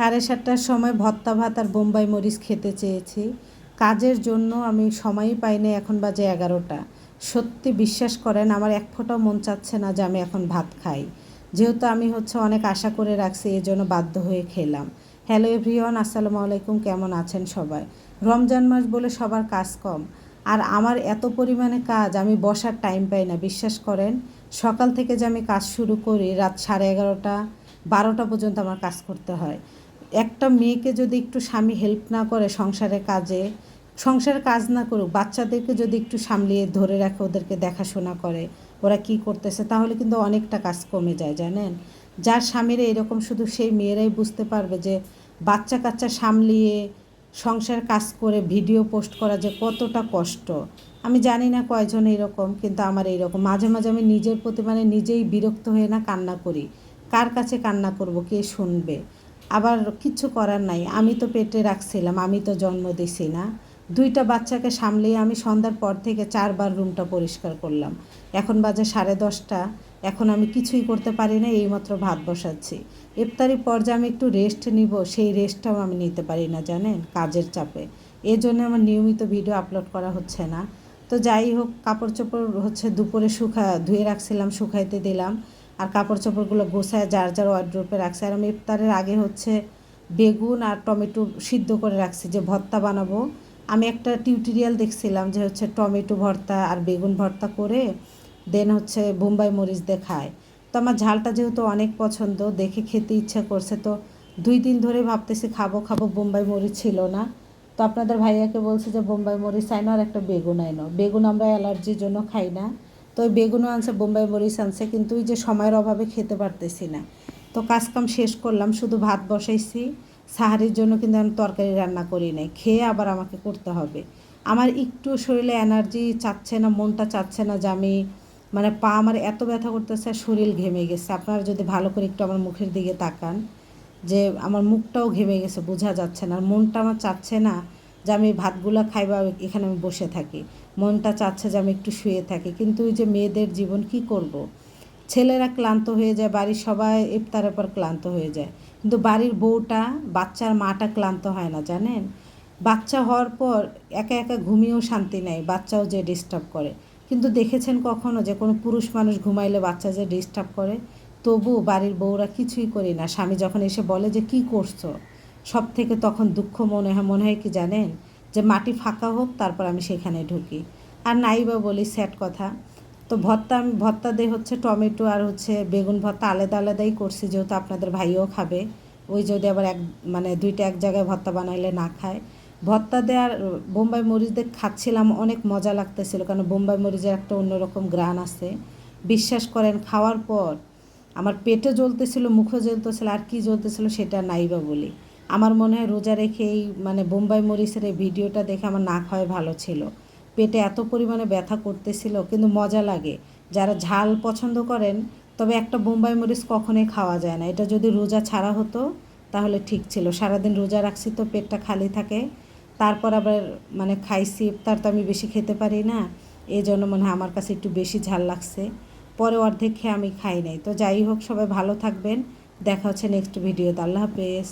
সাড়ে সাতটার সময় ভত্তা ভাত আর বোম্বাই মরিচ খেতে চেয়েছি। কাজের জন্য আমি সময়ই পাইনি, এখন বাজে এগারোটা। সত্যি বিশ্বাস করেন, আমার এক ফোঁটাও মন চাচ্ছে না যে আমি এখন ভাত খাই। যেহেতু আমি হচ্ছে অনেক আশা করে রাখছি, এই জন্য বাধ্য হয়ে খেলাম। হ্যালো এভরিওয়ান, আসসালামু আলাইকুম, কেমন আছেন সবাই? রমজান মাস বলে সবার কাজ কম। আর আমার এত পরিমাণে কাজ, আমি বসার টাইম পাই না, বিশ্বাস করেন? সকাল থেকে যে আমি কাজ শুরু করি, রাত সাড়ে এগারোটা, বারোটা পর্যন্ত আমার কাজ করতে হয়। একটা মেয়েকে যদি একটু স্বামী হেল্প না করে সংসারের কাজে, সংসারের কাজ না করুক, বাচ্চাদেরকে যদি একটু সামলিয়ে ধরে রাখে, ওদেরকে দেখাশোনা করে, ওরা কি করতেছে, তাহলে কিন্তু অনেকটা কাজ কমে যায়, জানেন? যার স্বামীরা এরকম শুধু সেই মেয়েরাই বুঝতে পারবে যে, বাচ্চা কাচ্চা সামলিয়ে সংসার কাজ করে ভিডিও পোস্ট করা যে কতটা কষ্ট। আমি জানি না কয়জন এরকম, কিন্তু আমার এইরকম মাঝে মাঝে আমি নিজের প্রতি মানে নিজেই বিরক্ত হয়ে না কান্না করি। কার কাছে কান্না করব, কে শুনবে? আবার কিচ্ছু করার নাই। আমি তো পেটে রাখছিলাম, আমি তো জন্ম দিছি না। দুইটা বাচ্চাকে সামলিয়ে আমি সন্ধ্যার পর থেকে চারবার রুমটা পরিষ্কার করলাম। এখন বাজে সাড়ে দশটা, এখন আমি কিছুই করতে পারি না, এইমাত্র ভাত বসাচ্ছি। ইফতারি পর্যায়ে আমি একটু রেস্ট নিব, সেই রেস্টটাও আমি নিতে পারি না, জানেন? কাজের চাপে। এই জন্য আমার নিয়মিত ভিডিও আপলোড করা হচ্ছে না। তো যাই হোক, কাপড় চোপড় হচ্ছে দুপুরে শুকা ধুয়ে রাখছিলাম, শুকাইতে দিলাম। আর কাপড় চোপড়গুলো গোছায় যার যার ওয়ার্ড্রোপে রাখছে। আর আমি ইফতারের আগে হচ্ছে বেগুন আর টমেটো সিদ্ধ করে রাখছি, যে ভর্তা বানাবো। আমি একটা টিউটোরিয়াল দেখছিলাম যে হচ্ছে টমেটো ভর্তা আর বেগুন ভর্তা করে দেন হচ্ছে বোম্বাই মরিচ দিয়ে খায়। তো আমার ঝালটা যেহেতু অনেক পছন্দ, দেখে খেতে ইচ্ছা করছে, তো দুই দিন ধরে ভাবতেছি খাব খাব বোম্বাই মরিচ ছিল না। তো আপনাদের ভাইয়াকে বলছে যে বোম্বাই মরিচ আইনো আর একটা বেগুন আইনো। বেগুন আমরা অ্যালার্জির জন্য খাই না। তো বেগুনও আনছে, বোম্বাই মরিচ আনছে, কিন্তু ওই যে সময়ের অভাবে খেতে পারতেছি না। তো কাজকাম শেষ করলাম, শুধু ভাত বসাইছি। সাহারির জন্য কিন্তু আমি তরকারি রান্না করি নাই, খেয়ে আবার আমাকে করতে হবে। আমার একটু শরীরে এনার্জি চাচ্ছে না, মনটা চাচ্ছে না যে আমি মানে পা আমার এত ব্যথা করতেছে, শরীর ঘেমে গেছে। আপনারা যদি ভালো করে একটু আমার মুখের দিকে তাকান, যে আমার মুখটাও ঘেমে গেছে, বোঝা যাচ্ছে না। আর মনটা আমার চাচ্ছে না যে আমি ভাতগুলো খাই বা এখানে আমি বসে থাকি। মনটা চাচ্ছে যে আমি একটু শুয়ে থাকি। কিন্তু ওই যে মেয়েদের জীবন কি করব। ছেলেরা ক্লান্ত হয়ে যায়, বাড়ির সবাই ইফতারের পর ক্লান্ত হয়ে যায়। কিন্তু বাড়ির বউটা, বাচ্চার মাটা ক্লান্ত হয় না, জানেন? বাচ্চা হওয়ার পর একা একা ঘুমিয়েও শান্তি নেয় বাচ্চাও যে ডিস্টার্ব করে। কিন্তু দেখেছেন কখনো যে কোনো পুরুষ মানুষ ঘুমাইলে বাচ্চা যে ডিস্টার্ব করে? তবু বাড়ির বউরা কিছুই করি না। স্বামী যখন এসে বলে যে, কি করছ? সব থেকে তখন দুঃখ মনে হয় মনে হয় কি জানেন? যে মাটি ফাঁকা হোক, তারপর আমি সেখানে ঢুকি। আর নাই বা বলি স্যাট কথা, তো ভর্তা আমি, ভর্তা দিয়ে হচ্ছে টমেটো আর হচ্ছে বেগুন ভর্তা আলাদা আলাদাই করছি, যেহেতু আপনাদের ভাইও খাবে। ওই যদি আবার এক মানে দুইটা এক জায়গায় ভর্তা বানাইলে না খায়। ভর্তা দেওয়ার বোম্বাই মরিচ দিয়ে খাচ্ছিলাম, অনেক মজা লাগতেছিল, কারণ বোম্বাই মরিচের একটা অন্যরকম গ্রান আছে। বিশ্বাস করেন, খাওয়ার পর আমার পেটে জ্বলতেছিল মুখে জ্বলতেছিল, আর কি জ্বলতেছিল সেটা নাই বা বলি। আমার মনে হয় রোজা রেখে এই মানে বোম্বাই মরিচের এই ভিডিওটা দেখে আমার না খাওয়াই ভালো ছিল। পেটে এত পরিমাণে ব্যথা করতেছিল, কিন্তু মজা লাগে। যারা ঝাল পছন্দ করেন, তবে একটা বোম্বাই মরিচ কখনোই খাওয়া যায় না। এটা যদি রোজা ছাড়া হতো, তাহলে ঠিক ছিল। সারাদিন রোজা রাখছি তো পেটটা খালি থাকে। তারপর আবার মানে খাইছি, তার তো আমি বেশি খেতে পারি না। এই জন্য মনে হয় আমার কাছে একটু বেশি ঝাল লাগছে। পরে অর্ধেক খেয়ে আমি খাই নাই। তো যাই হোক, সবাই ভালো থাকবেন। দেখা হচ্ছে নেক্সট ভিডিওতে আল্লাহ হাফেজ।